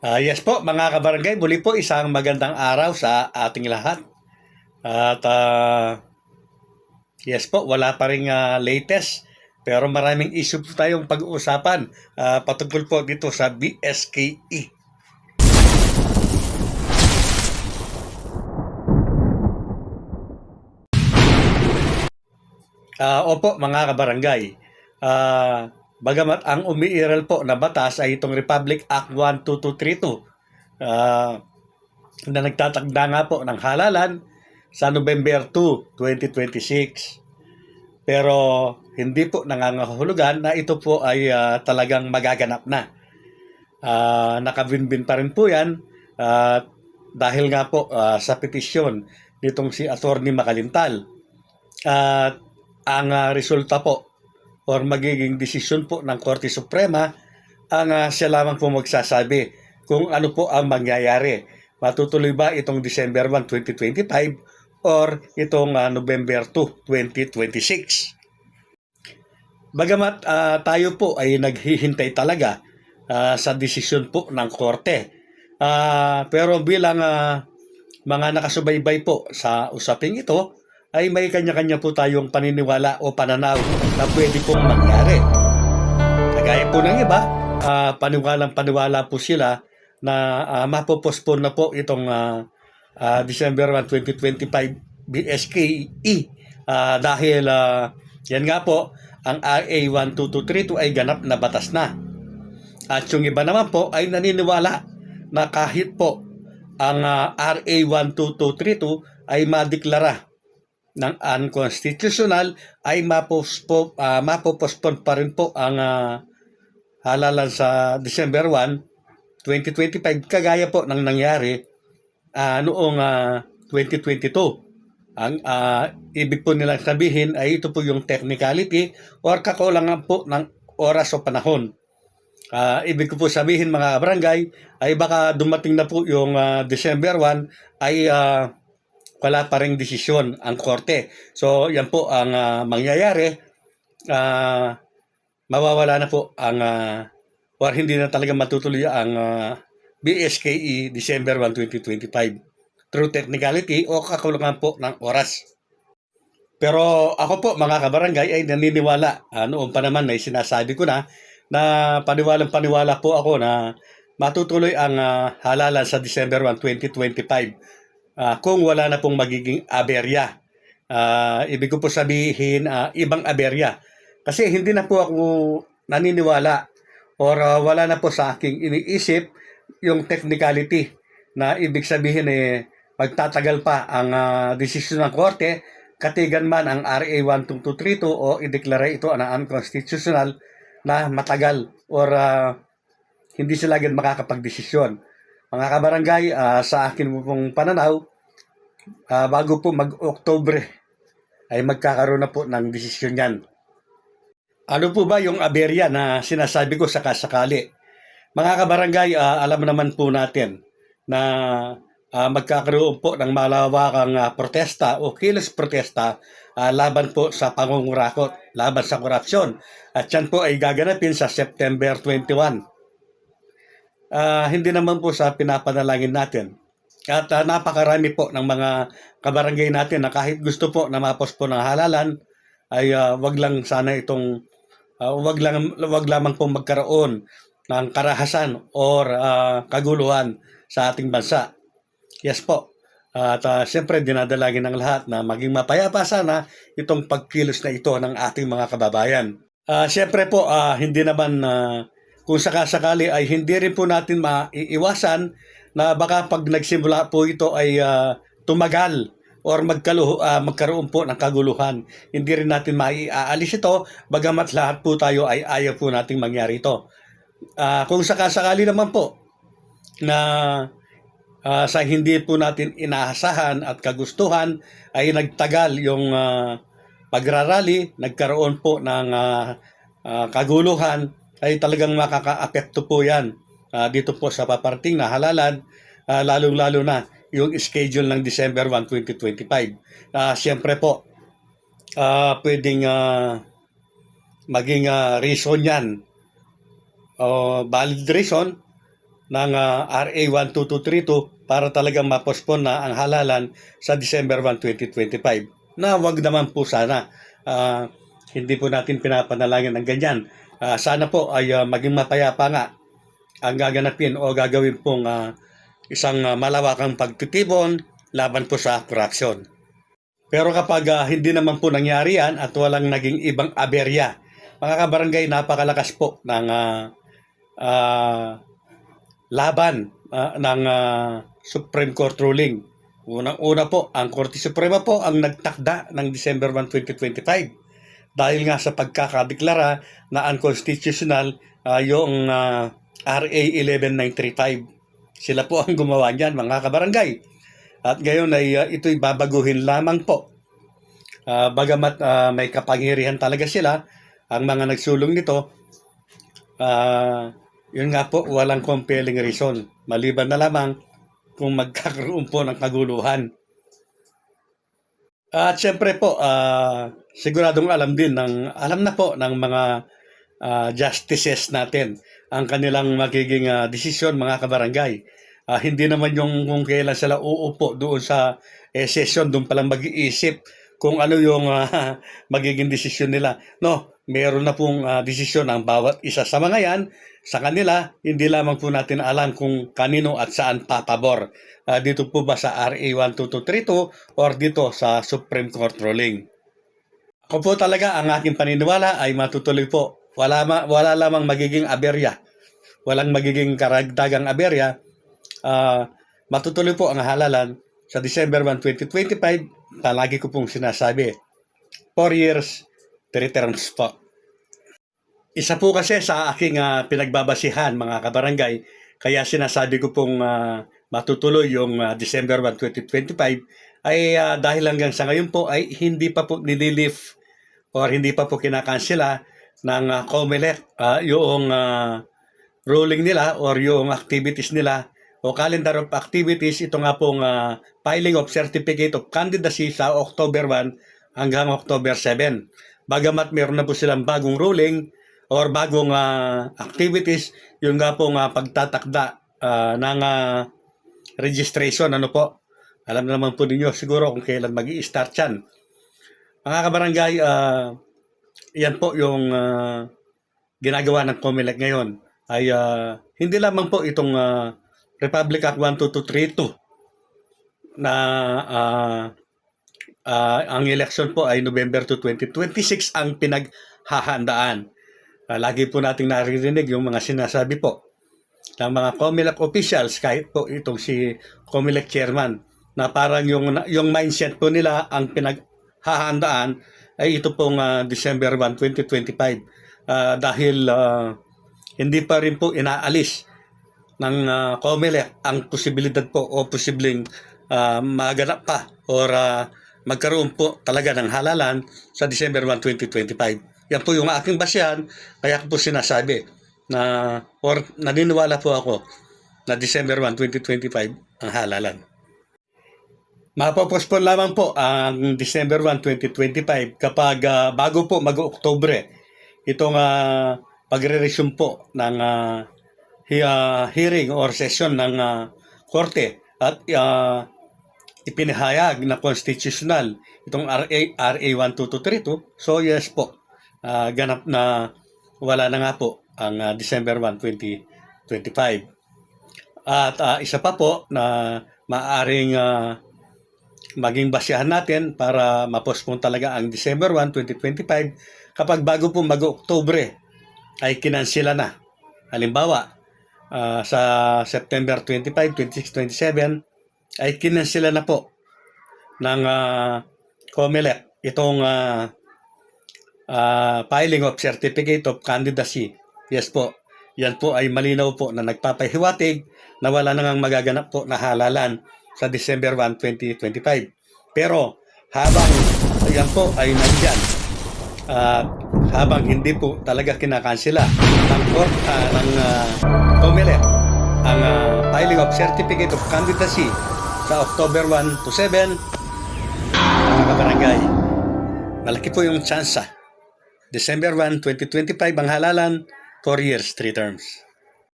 Ah, yes po, mga kabarangay, muli po isang magandang araw sa ating lahat. At ah, yes po, wala pa rin ah, latest pero maraming issue po tayong pag-uusapan ah, patungkol po dito sa BSKE. Ah, opo, mga kabarangay. Ah, bagamat ang umiiral po na batas ay itong Republic Act 12232 ah, na nagtatagda nga po ng halalan sa November 2, 2026. Pero hindi po nangangahulugan na ito po ay ah, talagang magaganap na. Ah, nakabinbin pa rin po yan ah, dahil nga po ah, sa petisyon nitong si Attorney Makalintal. At ang ah, resulta po or magiging desisyon po ng Korte Suprema ang ah, siya lamang po magsasabi kung ano po ang mangyayari. Matutuloy ba itong December 1, 2025 or itong ah, November 2, 2026? Bagamat ah, tayo po ay naghihintay talaga ah, sa desisyon po ng Korte. Ah, pero bilang ah, mga nakasubaybay po sa usaping ito, ay may kanya-kanya po tayong paniniwala o pananaw na pwede pong mangyari. Kagaya po ng iba, ah, paniwalang paniwala po sila na uh, mapopospon na po itong ah, ah, December 1, 2025 BSKE Ah, dahil ah, yan nga po, ang RA 12232 ay ganap na batas na. At yung iba naman po ay naniniwala na kahit po ang ah, RA 12232 ay madeklara ng unconstitutional ay mapospo, uh, mapopospon pa rin po ang ah, halalan sa December 1, 2025 kagaya po ng nangyari ah, noong ah, 2022. Ang ah, ibig po nilang sabihin ay ito po yung technicality or kakulangan po ng oras o panahon. Ah, ibig ko po sabihin mga barangay ay baka dumating na po yung ah, December 1 ay ah, wala pa rin desisyon ang korte. So, yan po ang ah, mangyayari. Ah, mawawala na po ang ah, or hindi na talaga matutuloy ang ah, BSKE December 1, 2025 through technicality o kakulangan po ng oras. Pero ako po mga kabarangay ay naniniwala. Ah, noon pa naman ay sinasabi ko na na paniwalang paniwala po ako na matutuloy ang ah, halalan sa December 1, 2025 Ah, kung wala na pong magiging aberya. Ah, ibig ko po sabihin, ah, ibang aberya. Kasi hindi na po ako naniniwala or ah, wala na po sa aking iniisip yung technicality na ibig sabihin eh magtatagal pa ang ah, desisyon ng korte katigan man ang RA 12232 o ideklara ito na unconstitutional na matagal or ah, hindi sila agad makakapagdesisyon. Mga kabarangay, ah, sa akin pong pananaw, ah, bago po mag-Oktobre ay magkakaroon na po ng desisyon yan. Ano po ba yung aberya na sinasabi ko sa kasakali? Mga kabarangay, ah, alam naman po natin na ah, magkakaroon po ng malawakang ah, protesta o kilos protesta ah, laban po sa pangungurakot, laban sa korupsyon. At yan po ay gaganapin sa September 21. Ah, hindi naman po sa pinapanalangin natin. At ah, napakarami po ng mga kabarangay natin na kahit gusto po na mapos po ng halalan, ay ah, wag lang sana itong, ah, wag, lang, wag lamang po magkaroon ng karahasan or ah, kaguluhan sa ating bansa. Yes po. At ah, siyempre dinadalangin ng lahat na maging mapayapa sana itong pagkilos na ito ng ating mga kababayan. Ah, siyempre po, ah, hindi naman ah, kung sakasakali ay hindi rin po natin maiiwasan na baka pag nagsimula po ito ay ah, tumagal or magkaluho, ah, magkaroon po ng kaguluhan. Hindi rin natin maiaalis ito, bagamat lahat po tayo ay ayaw po nating mangyari ito. Ah, kung sakasakali naman po na ah, sa hindi po natin inaasahan at kagustuhan ay nagtagal yung ah, pagrarally, nagkaroon po ng ah, ah, kaguluhan, ay talagang makaka-apekto po yan ah, dito po sa paparting na halalan, ah, lalong-lalo na yung schedule ng December 1, 2025. Ah, Siyempre po, ah, pwedeng ah, maging ah, reason yan o valid reason ng ah, RA 12232 para talagang mapospon na ang halalan sa December 1, 2025. Na wag naman po sana. Ah, hindi po natin pinapanalangin ng ganyan. Ah, sana po ay ah, maging mapayapa nga ang gaganapin o gagawin pong ah, isang ah, malawakang pagtitipon laban po sa corruption. Pero kapag ah, hindi naman po nangyari yan at walang naging ibang aberya, mga kabarangay, napakalakas po ng ah, ah, laban ah, ng ah, Supreme Court ruling. Unang-una po, ang Korte Suprema po ang nagtakda ng December 1, 2025 dahil nga sa pagkakadeklara na unconstitutional ah, yung ah, RA 11935. Sila po ang gumawa niyan, mga kabarangay. At ngayon ay ah, ito'y babaguhin lamang po. Ah, bagamat ah, may kapangyarihan talaga sila, ang mga nagsulong nito, ah, yun nga po, walang compelling reason. Maliban na lamang kung magkakaroon po ng kaguluhan. At syempre po, ah, siguradong alam din ng alam na po ng mga ah, justices natin ang kanilang magiging ah, desisyon mga kabarangay. Ah, hindi naman yung kung kailan sila uupo doon sa eh, session, doon palang mag-iisip kung ano yung ah, magiging desisyon nila. No, meron na pong ah, desisyon ang bawat isa sa mga yan. Sa kanila, hindi lamang po natin alam kung kanino at saan papabor. Ah, dito po ba sa RA 12232 or dito sa Supreme Court ruling. Ako po talaga, ang aking paniniwala ay matutuloy po. Wala, ma- wala lamang magiging aberya. Walang magiging karagdagang aberya. Ah, matutuloy po ang halalan sa December 1, 2025. Palagi ko pong sinasabi, 4 years, 3 terms po. Isa po kasi sa aking ah, pinagbabasihan mga kabarangay, kaya sinasabi ko pong ah, matutuloy yung ah, December 1, 2025 ay ah, dahil hanggang sa ngayon po ay hindi pa po nililift or hindi pa po kinakansela ng uh, COMELEC ah, yung ah, ruling nila or yung activities nila o calendar of activities ito nga pong ah, filing of certificate of candidacy sa October 1 hanggang October 7. Bagamat meron na po silang bagong ruling or bagong ah, activities, yung nga pong ah, pagtatakda ah, ng ah, registration, ano po. Alam naman po ninyo siguro kung kailan mag start yan. Mga kabarangay, ah, yan po yung ah, ginagawa ng COMELEC ngayon ay ah, hindi lamang po itong ah, Republic Act 12232 na ah, ah, ang election po ay November to 2026 ang pinaghahandaan. Ah, lagi po nating naririnig yung mga sinasabi po ng mga COMELEC officials kahit po itong si COMELEC chairman na parang yung yung mindset po nila ang pinaghahandaan ay ito pong ah, December 1, 2025 Ah, dahil ah, hindi pa rin po inaalis ng uh, COMELEC ang posibilidad po o posibleng ah, maganap pa or ah, magkaroon po talaga ng halalan sa December 1, 2025. Yan po yung aking basyan, kaya ko po sinasabi na or naniniwala po ako na December 1, 2025 ang halalan. Mapopospon lamang po ang December 1, 2025 kapag ah, bago po mag-Oktobre itong uh, pagre-resume po ng ah, ah, hearing or session ng ah, korte at ah, ipinahayag na constitutional itong RA, RA 12232. So yes po, ah, ganap na wala na nga po ang ah, December 1, 2025. At ah, isa pa po na maaring ah, maging basehan natin para ma-postpone talaga ang December 1, 2025 kapag bago po mag-Oktobre ay kinansela na. Halimbawa, ah, sa September 25, 26, 27 ay kinansela na po ng uh, COMELEC itong ah, ah, filing of Certificate of Candidacy. Yes po, yan po ay malinaw po na nagpapahiwatig na wala nang magaganap po na halalan sa December 1, 2025. Pero habang yan po ay nandyan, at habang hindi po talaga kinakansela ng court ah, ng uh, COMELEC ang ah, filing of Certificate of Candidacy sa October 1 to 7 mga kabarangay malaki po yung tsansa. December 1, 2025 ang halalan 4 years, 3 terms